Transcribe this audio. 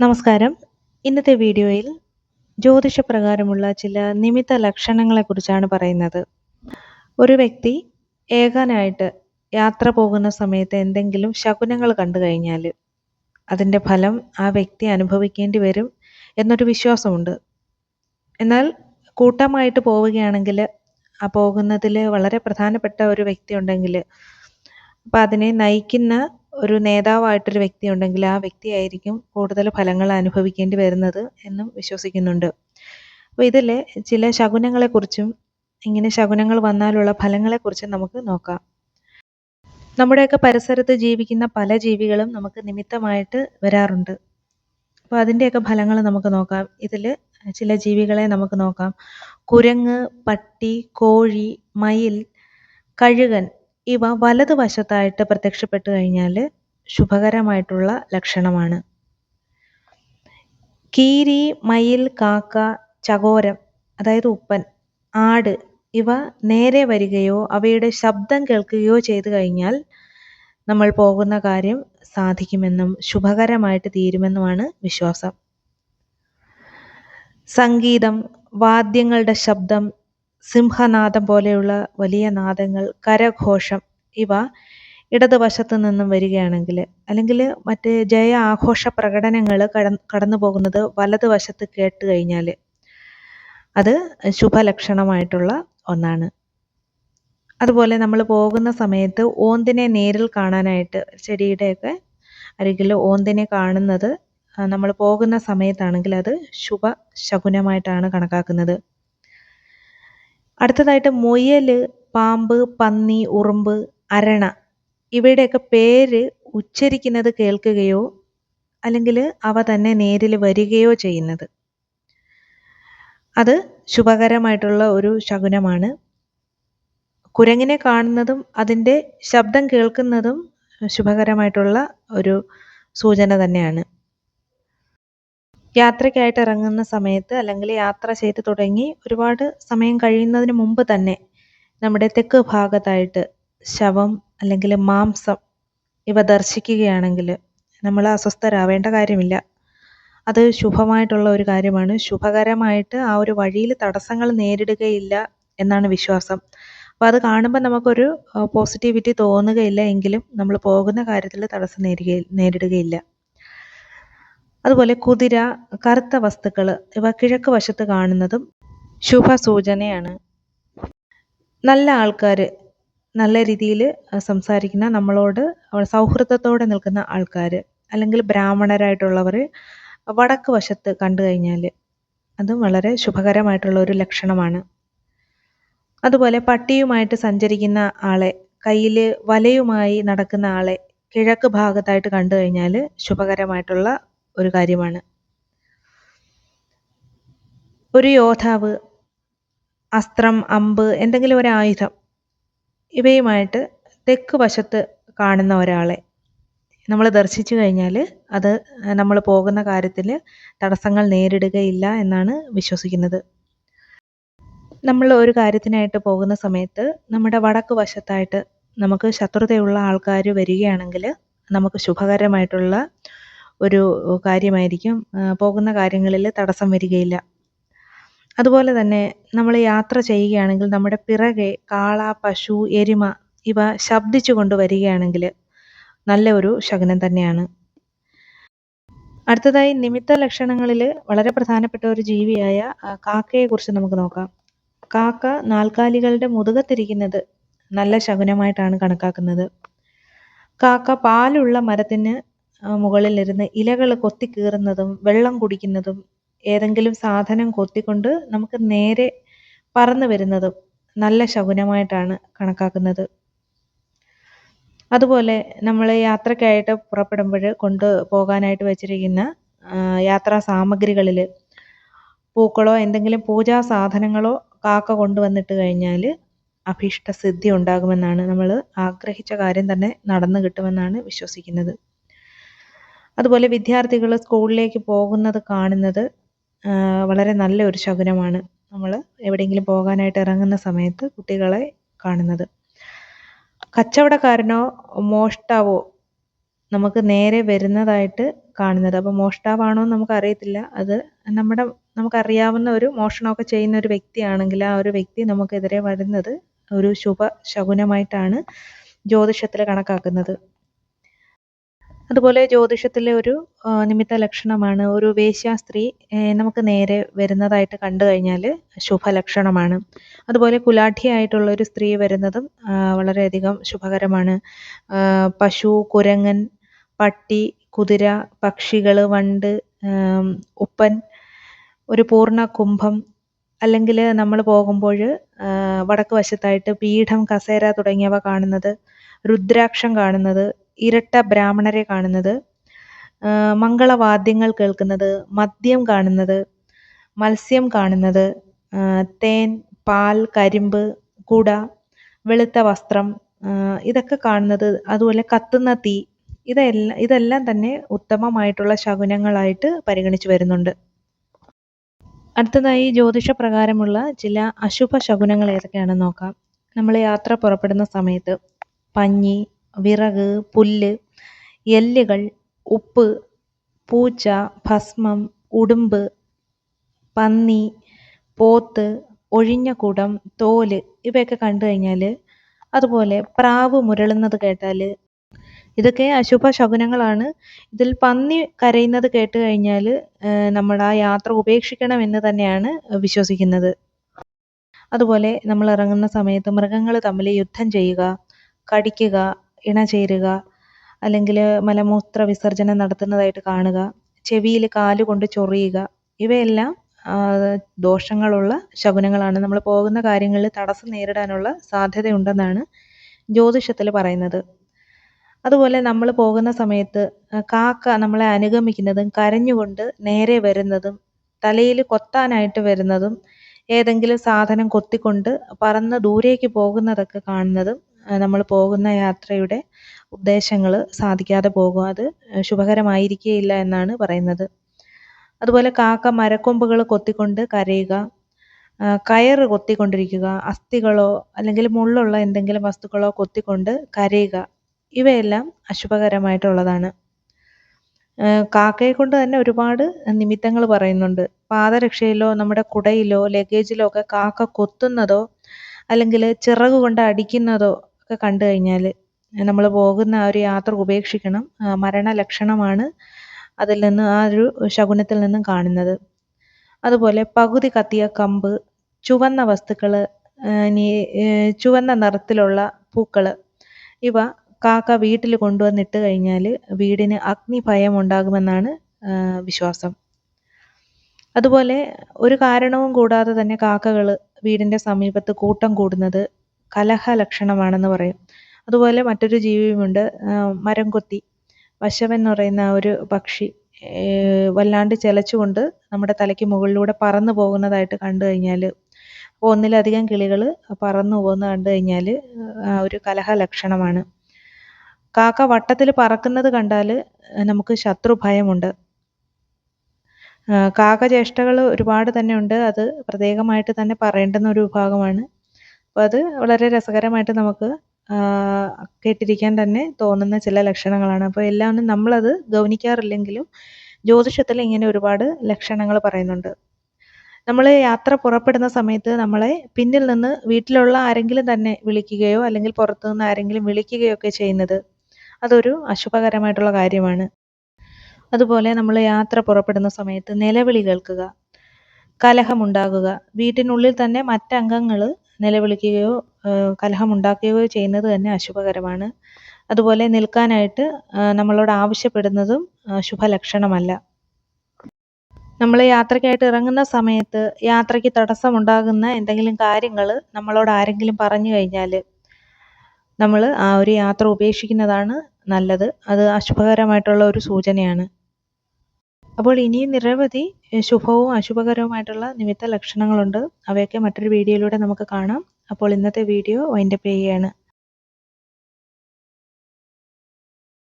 നമസ്കാരം. ഇന്നത്തെ വീഡിയോയിൽ ജ്യോതിഷപ്രകാരമുള്ള ചില നിമിത്ത ലക്ഷണങ്ങളെക്കുറിച്ചാണ് പറയുന്നത്. ഒരു വ്യക്തി ഏകാനായിട്ട് യാത്ര പോകുന്ന സമയത്ത് എന്തെങ്കിലും ശകുനങ്ങൾ കണ്ടു കഴിഞ്ഞാൽ അതിന്റെ ഫലം ആ വ്യക്തി അനുഭവിക്കേണ്ടി വരും എന്നൊരു വിശ്വാസമുണ്ട്. എന്നാൽ കൂട്ടമായിട്ട് പോവുകയാണെങ്കിൽ ആ പോകുന്നതിൽ വളരെ പ്രധാനപ്പെട്ട ഒരു വ്യക്തി ഉണ്ടെങ്കിൽ അപ്പോൾ അതിനെ നയിക്കുന്ന ഒരു നേതാവായിട്ടൊരു വ്യക്തി ഉണ്ടെങ്കിൽ ആ വ്യക്തിയായിരിക്കും കൂടുതൽ ഫലങ്ങൾ അനുഭവിക്കേണ്ടി വരുന്നത് എന്നും വിശ്വസിക്കുന്നുണ്ട്. അപ്പോൾ ഇതിൽ ചില ശകുനങ്ങളെക്കുറിച്ചും ഇങ്ങനെ ശകുനങ്ങൾ വന്നാലുള്ള ഫലങ്ങളെക്കുറിച്ചും നമുക്ക് നോക്കാം. നമ്മുടെയൊക്കെ പരിസരത്ത് ജീവിക്കുന്ന പല ജീവികളും നമുക്ക് നിമിത്തമായിട്ട് വരാറുണ്ട്. അപ്പോൾ അതിന്റെയൊക്കെ ഫലങ്ങൾ നമുക്ക് നോക്കാം. ഇതിൽ ചില ജീവികളെ നമുക്ക് നോക്കാം. കുരങ്ങ് പട്ടി കോഴി മയിൽ കഴുകൻ ഇവ വലതുവശത്തായിട്ട് പ്രത്യക്ഷപ്പെട്ടു കഴിഞ്ഞാൽ ശുഭകരമായിട്ടുള്ള ലക്ഷണമാണ്. കീരി മയിൽ കാക്ക ചകോരം അതായത് ഉപ്പൻ ആട് ഇവ നേരെ വരികയോ അവയുടെ ശബ്ദം കേൾക്കുകയോ ചെയ്തു കഴിഞ്ഞാൽ നമ്മൾ പോകുന്ന കാര്യം സാധിക്കുമെന്നും ശുഭകരമായിട്ട് തീരുമെന്നുമാണ് വിശ്വാസം. സംഗീതം വാദ്യങ്ങളുടെ ശബ്ദം സിംഹനാദം പോലെയുള്ള വലിയ നാദങ്ങൾ കരഘോഷം ഇവ ഇടതുവശത്ത് നിന്നും വരികയാണെങ്കിൽ അല്ലെങ്കിൽ മറ്റ് ജയ ആഘോഷ പ്രകടനങ്ങൾ കട കടന്നു പോകുന്നത് വലതുവശത്ത് കേട്ട് കഴിഞ്ഞാൽ അത് ശുഭലക്ഷണമായിട്ടുള്ള ഒന്നാണ്. അതുപോലെ നമ്മൾ പോകുന്ന സമയത്ത് ഓന്തിനെ നേരിൽ കാണാനായിട്ട് ചെടിയുടെയൊക്കെ അരികിൽ ഓന്തിനെ കാണുന്നത് നമ്മൾ പോകുന്ന സമയത്താണെങ്കിൽ അത് ശുഭ ശകുനമായിട്ടാണ് കണക്കാക്കുന്നത്. അടുത്തതായിട്ട് മുയൽ പാമ്പ് പന്നി ഉറുമ്പ് അരണ. ഇവയുടെയൊക്കെ പേര് ഉച്ചരിക്കുന്നത് കേൾക്കുകയോ അല്ലെങ്കിൽ അവ തന്നെ നേരിൽ വരികയോ ചെയ്യുന്നത്. അത് ശുഭകരമായിട്ടുള്ള ഒരു ശകുനമാണ്. കുരങ്ങിനെ കാണുന്നതും അതിന്റെ ശബ്ദം കേൾക്കുന്നതും ശുഭകരമായിട്ടുള്ള ഒരു സൂചന തന്നെയാണ്. യാത്രയ്ക്കായിട്ട് ഇറങ്ങുന്ന സമയത്ത് അല്ലെങ്കിൽ യാത്ര ചെയ്ത് തുടങ്ങി ഒരുപാട് സമയം കഴിയുന്നതിന് മുമ്പ് തന്നെ നമ്മുടെ തെക്ക് ഭാഗത്തായിട്ട് ശവം അല്ലെങ്കിൽ മാംസം ഇവ ദർശിക്കുകയാണെങ്കിൽ നമ്മൾ അസ്വസ്ഥരാവേണ്ട കാര്യമില്ല. അത് ശുഭമായിട്ടുള്ള ഒരു കാര്യമാണ്. ശുഭകരമായിട്ട് ആ ഒരു വഴിയിൽ തടസ്സങ്ങൾ നേരിടുകയില്ല എന്നാണ് വിശ്വാസം. അപ്പോൾ അത് കാണുമ്പോൾ നമുക്കൊരു പോസിറ്റിവിറ്റി തോന്നുകയില്ല എങ്കിലും നമ്മൾ പോകുന്ന കാര്യത്തിൽ തടസ്സം നേരിടുകയില്ല. അതുപോലെ കുതിര കറുത്ത വസ്തുക്കൾ ഇവ കിഴക്ക് വശത്ത് കാണുന്നതും ശുഭ സൂചനയാണ് നല്ല ആൾക്കാർ നല്ല രീതിയിൽ സംസാരിക്കുന്ന നമ്മളോട് സൗഹൃദത്തോടെ നിൽക്കുന്ന ആൾക്കാർ അല്ലെങ്കിൽ ബ്രാഹ്മണരായിട്ടുള്ളവർ വടക്ക് വശത്ത് കണ്ടു കഴിഞ്ഞാൽ അതും വളരെ ശുഭകരമായിട്ടുള്ള ഒരു ലക്ഷണമാണ്. അതുപോലെ പട്ടിയുമായിട്ട് സഞ്ചരിക്കുന്ന ആളെ കയ്യിൽ വലയുമായി നടക്കുന്ന ആളെ കിഴക്ക് ഭാഗത്തായിട്ട് കണ്ടു കഴിഞ്ഞാൽ ശുഭകരമായിട്ടുള്ള ഒരു കാര്യമാണ്. ഒരു യോദ്ധാവ് അസ്ത്രം അമ്പ് എന്തെങ്കിലും ഒരു ആയുധം ഇവയുമായിട്ട് തെക്ക് വശത്ത് കാണുന്ന ഒരാളെ നമ്മൾ ദർശിച്ചു കഴിഞ്ഞാൽ അത് നമ്മൾ പോകുന്ന കാര്യത്തിൽ തടസ്സങ്ങൾ നേരിടുകയില്ല എന്നാണ് വിശ്വസിക്കുന്നത്. നമ്മൾ ഒരു കാര്യത്തിനായിട്ട് പോകുന്ന സമയത്ത് നമ്മുടെ വടക്ക് വശത്തായിട്ട് നമുക്ക് ശത്രുതയുള്ള ആൾക്കാർ വരികയാണെങ്കിൽ നമുക്ക് ശുഭകരമായിട്ടുള്ള ഒരു കാര്യമായിരിക്കും. പോകുന്ന കാര്യങ്ങളിൽ തടസ്സം വരികയില്ല. അതുപോലെ തന്നെ നമ്മൾ യാത്ര ചെയ്യുകയാണെങ്കിൽ നമ്മുടെ പിറകെ കാള പശു എരുമ ഇവ ശബ്ദിച്ചു കൊണ്ട് വരികയാണെങ്കിൽ നല്ല ഒരു ശകുനം തന്നെയാണ്. അടുത്തതായി നിമിത്ത ലക്ഷണങ്ങളിൽ വളരെ പ്രധാനപ്പെട്ട ഒരു ജീവിയായ കാക്കയെക്കുറിച്ച് നമുക്ക് നോക്കാം. കാക്ക നാൽക്കാലികളുടെ മുതുകത്തിരിക്കുന്നത് നല്ല ശകുനമായിട്ടാണ് കണക്കാക്കുന്നത്. കാക്ക പാലുള്ള മരത്തിന് മുകളിലിരുന്ന് ഇലകൾ കൊത്തിക്കീറുന്നതും വെള്ളം കുടിക്കുന്നതും ഏതെങ്കിലും സാധനം കൊത്തിക്കൊണ്ട് നമുക്ക് നേരെ പറന്നു വരുന്നതും നല്ല ശകുനമായിട്ടാണ് കണക്കാക്കുന്നത്. അതുപോലെ നമ്മൾ യാത്രയ്ക്കായിട്ട് പുറപ്പെടുമ്പോൾ കൊണ്ട് പോകാനായിട്ട് വെച്ചിരിക്കുന്ന യാത്രാ സാമഗ്രികളിൽ പൂക്കളോ എന്തെങ്കിലും പൂജാ സാധനങ്ങളോ കാക്ക കൊണ്ടുവന്നിട്ട് കഴിഞ്ഞാൽ അഭീഷ്ട സിദ്ധി ഉണ്ടാകുമെന്നാണ് നമ്മൾ ആഗ്രഹിച്ച കാര്യം തന്നെ നടന്നു കിട്ടുമെന്നാണ് വിശ്വസിക്കുന്നത്. അതുപോലെ വിദ്യാർത്ഥികൾ സ്കൂളിലേക്ക് പോകുന്നത് കാണുന്നത് വളരെ നല്ല ഒരു ശകുനമാണ് നമ്മൾ എവിടെയെങ്കിലും പോകാനായിട്ട് ഇറങ്ങുന്ന സമയത്ത് കുട്ടികളെ കാണുന്നത്. കച്ചവടക്കാരനോ മോഷ്ടാവോ നമുക്ക് നേരെ വരുന്നതായിട്ട് കാണുന്നത്. അപ്പോൾ മോഷ്ടാവാണോ എന്ന് നമുക്കറിയത്തില്ല. അത് നമ്മുടെ നമുക്കറിയാവുന്ന ഒരു മോഷണമൊക്കെ ചെയ്യുന്ന ഒരു വ്യക്തിയാണെങ്കിൽ ആ ഒരു വ്യക്തി നമുക്കെതിരെ വരുന്നത് ഒരു ശുഭ ശകുനമായിട്ടാണ് ജ്യോതിഷത്തിൽ കണക്കാക്കുന്നത്. അതുപോലെ ജ്യോതിഷത്തിലെ ഒരു നിമിത്ത ലക്ഷണമാണ്. ഒരു വേശ്യാസ്ത്രീ നമുക്ക് നേരെ വരുന്നതായിട്ട് കണ്ടു കഴിഞ്ഞാൽ ശുഭലക്ഷണമാണ്. അതുപോലെ കുലാഠിയായിട്ടുള്ള ഒരു സ്ത്രീ വരുന്നതും വളരെയധികം ശുഭകരമാണ്. പശു കുരങ്ങൻ പട്ടി കുതിര പക്ഷികൾ വണ്ട് ഉപ്പൻ ഒരു പൂർണ കുംഭം. അല്ലെങ്കിൽ നമ്മൾ പോകുമ്പോൾ വടക്ക് വശത്തായിട്ട് പീഠം കസേര തുടങ്ങിയവ കാണുന്നത് രുദ്രാക്ഷം കാണുന്നത് ഇരട്ട ബ്രാഹ്മണരെ കാണുന്നത് മംഗളവാദ്യങ്ങൾ കേൾക്കുന്നത് മദ്യം കാണുന്നത് മത്സ്യം കാണുന്നത് തേൻ പാൽ കരിമ്പ് കുട വെളുത്ത വസ്ത്രം ഇതൊക്കെ കാണുന്നത് അതുപോലെ കത്തുന്ന തീ ഇതെല്ലാം ഇതെല്ലാം തന്നെ ഉത്തമമായിട്ടുള്ള ശകുനങ്ങളായിട്ട് പരിഗണിച്ചു വരുന്നുണ്ട്. അടുത്തതായി ജ്യോതിഷ പ്രകാരമുള്ള ചില അശുഭ ശകുനങ്ങൾ ഏതൊക്കെയാണെന്ന് നോക്കാം. നമ്മൾ യാത്ര പുറപ്പെടുന്ന സമയത്ത് പഞ്ഞി വിറക് പുല്ല് എല്ലുകൾ ഉപ്പ് പൂച്ച ഭസ്മം ഉടുമ്പ് പന്നി പോത്ത് ഒഴിഞ്ഞ കുടം തോൽ ഇവയൊക്കെ കണ്ടു കഴിഞ്ഞാൽ അതുപോലെ പ്രാവ് മുരളുന്നത് കേട്ടാൽ ഇതൊക്കെ അശുഭ ശകുനങ്ങളാണ് ഇതിൽ പന്നി കരയുന്നത് കേട്ട് കഴിഞ്ഞാൽ നമ്മൾ ആ യാത്ര ഉപേക്ഷിക്കണം എന്ന് തന്നെയാണ് വിശ്വസിക്കുന്നത്. അതുപോലെ നമ്മൾ ഇറങ്ങുന്ന സമയത്ത് മൃഗങ്ങൾ തമ്മിൽ യുദ്ധം ചെയ്യുക കടിക്കുക ഇണ ചേരുക അല്ലെങ്കിൽ മലമൂത്ര വിസർജനം നടത്തുന്നതായിട്ട് കാണുക ചെവിയിൽ കാലുകൊണ്ട് ചൊറിയുക ഇവയെല്ലാം ദോഷങ്ങളുള്ള ശകുനങ്ങളാണ്. നമ്മൾ പോകുന്ന കാര്യങ്ങളിൽ തടസ്സം നേരിടാനുള്ള സാധ്യതയുണ്ടെന്നാണ് ജ്യോതിഷത്തിൽ പറയുന്നത്. അതുപോലെ നമ്മൾ പോകുന്ന സമയത്ത് കാക്ക നമ്മളെ അനുഗമിക്കുന്നതും കരഞ്ഞുകൊണ്ട് നേരെ വരുന്നതും തലയിൽ കൊത്താനായിട്ട് വരുന്നതും ഏതെങ്കിലും സാധനം കൊത്തിക്കൊണ്ട് പറന്ന് ദൂരേക്ക് പോകുന്നതൊക്കെ കാണുന്നതും നമ്മൾ പോകുന്ന യാത്രയുടെ ഉദ്ദേശങ്ങൾ സാധിക്കാതെ പോകും. അത് ശുഭകരമായിരിക്കുകയില്ല എന്നാണ് പറയുന്നത്. അതുപോലെ കാക്ക മരക്കൊമ്പുകൾ കൊത്തിക്കൊണ്ട് കരയുക കയറ് കൊത്തിക്കൊണ്ടിരിക്കുക അസ്ഥികളോ അല്ലെങ്കിൽ മുള്ളുള്ള എന്തെങ്കിലും വസ്തുക്കളോ കൊത്തിക്കൊണ്ട് കരയുക ഇവയെല്ലാം അശുഭകരമായിട്ടുള്ളതാണ്. കാക്കയെ കൊണ്ട് തന്നെ ഒരുപാട് നിമിത്തങ്ങൾ പറയുന്നുണ്ട്. പാദരക്ഷയിലോ നമ്മുടെ കുടയിലോ ലഗേജിലോ ഒക്കെ കാക്ക കൊത്തുന്നതോ അല്ലെങ്കിൽ ചിറക് കൊണ്ട് അടിക്കുന്നതോ ഒക്കെ കണ്ടു കഴിഞ്ഞാൽ നമ്മൾ പോകുന്ന ആ ഒരു യാത്ര ഉപേക്ഷിക്കണം. മരണലക്ഷണമാണ് അതിൽ നിന്ന് ആ ഒരു ശകുനത്തിൽ നിന്നും കാണുന്നത്. അതുപോലെ പകുതി കത്തിയ കമ്പ് ചുവന്ന വസ്തുക്കൾ ഇനി ചുവന്ന നിറത്തിലുള്ള പൂക്കൾ ഇവ കാക്ക വീട്ടിൽ കൊണ്ടുവന്നിട്ട് കഴിഞ്ഞാൽ വീടിന് അഗ്നിഭയം ഉണ്ടാകുമെന്നാണ് വിശ്വാസം. അതുപോലെ ഒരു കാരണവും കൂടാതെ തന്നെ കാക്കകൾ വീടിന്റെ സമീപത്ത് കൂട്ടം കൂടുന്നത് കലഹ ലക്ഷണമാണെന്ന് പറയും. അതുപോലെ മറ്റൊരു ജീവിയുമുണ്ട് മരം കൊത്തി വശവൻ എന്ന് പറയുന്ന ഒരു പക്ഷി വല്ലാണ്ട് ചിലച്ചുകൊണ്ട് നമ്മുടെ തലയ്ക്ക് മുകളിലൂടെ പറന്നു പോകുന്നതായിട്ട് കണ്ടു കഴിഞ്ഞാൽ അപ്പോൾ ഒന്നിലധികം കിളികൾ പറന്നു പോകുന്നത് കണ്ടു കഴിഞ്ഞാൽ ഒരു കലഹ ലക്ഷണമാണ് കാക്ക വട്ടത്തിൽ പറക്കുന്നത് കണ്ടാൽ നമുക്ക് ശത്രുഭയമുണ്ട്. കാക്ക ചേഷ്ടകൾ ഒരുപാട് തന്നെ ഉണ്ട് അത് പ്രത്യേകമായിട്ട് തന്നെ പറയേണ്ടുന്ന ഒരു വിഭാഗമാണ്. അപ്പോൾ അത് വളരെ രസകരമായിട്ട് നമുക്ക് കേട്ടിരിക്കാൻ തന്നെ തോന്നുന്ന ചില ലക്ഷണങ്ങളാണ്. അപ്പോൾ എല്ലാം നമ്മളത് ഗൗനിക്കാറില്ലെങ്കിലും ജ്യോതിഷത്തിൽ ഇങ്ങനെ ഒരുപാട് ലക്ഷണങ്ങൾ പറയുന്നുണ്ട്. നമ്മൾ യാത്ര പുറപ്പെടുന്ന സമയത്ത് നമ്മളെ പിന്നിൽ നിന്ന് വീട്ടിലുള്ള ആരെങ്കിലും തന്നെ വിളിക്കുകയോ അല്ലെങ്കിൽ പുറത്തു നിന്ന് ആരെങ്കിലും വിളിക്കുകയോ ഒക്കെ ചെയ്യുന്നത് അതൊരു അശുഭകരമായിട്ടുള്ള കാര്യമാണ്. അതുപോലെ നമ്മൾ യാത്ര പുറപ്പെടുന്ന സമയത്ത് നിലവിളി കേൾക്കുക കലഹമുണ്ടാകുക വീട്ടിനുള്ളിൽ തന്നെ മറ്റംഗങ്ങൾ നിലവിളിക്കുകയോ കലഹമുണ്ടാക്കുകയോ ചെയ്യുന്നത് തന്നെ അശുഭകരമാണ്. അതുപോലെ നിൽക്കാനായിട്ട് നമ്മളോട് ആവശ്യപ്പെടുന്നതും ശുഭലക്ഷണമല്ല. നമ്മൾ യാത്രയ്ക്കായിട്ട് ഇറങ്ങുന്ന സമയത്ത് യാത്രയ്ക്ക് തടസ്സമുണ്ടാകുന്ന എന്തെങ്കിലും കാര്യങ്ങൾ നമ്മളോട് ആരെങ്കിലും പറഞ്ഞു കഴിഞ്ഞാൽ നമ്മൾ ആ ഒരു യാത്ര ഉപേക്ഷിക്കുന്നതാണ് നല്ലത്. അത് അശുഭകരമായിട്ടുള്ള ഒരു സൂചനയാണ്. അപ്പോൾ ഇനിയും നിരവധി ശുഭവും അശുഭകരവുമായിട്ടുള്ള നിമിത്ത ലക്ഷണങ്ങളുണ്ട്. അവയൊക്കെ മറ്റൊരു വീഡിയോയിലൂടെ നമുക്ക് കാണാം. അപ്പോൾ ഇന്നത്തെ വീഡിയോ വൈൻഡപ്പ് ചെയ്യുകയാണ്.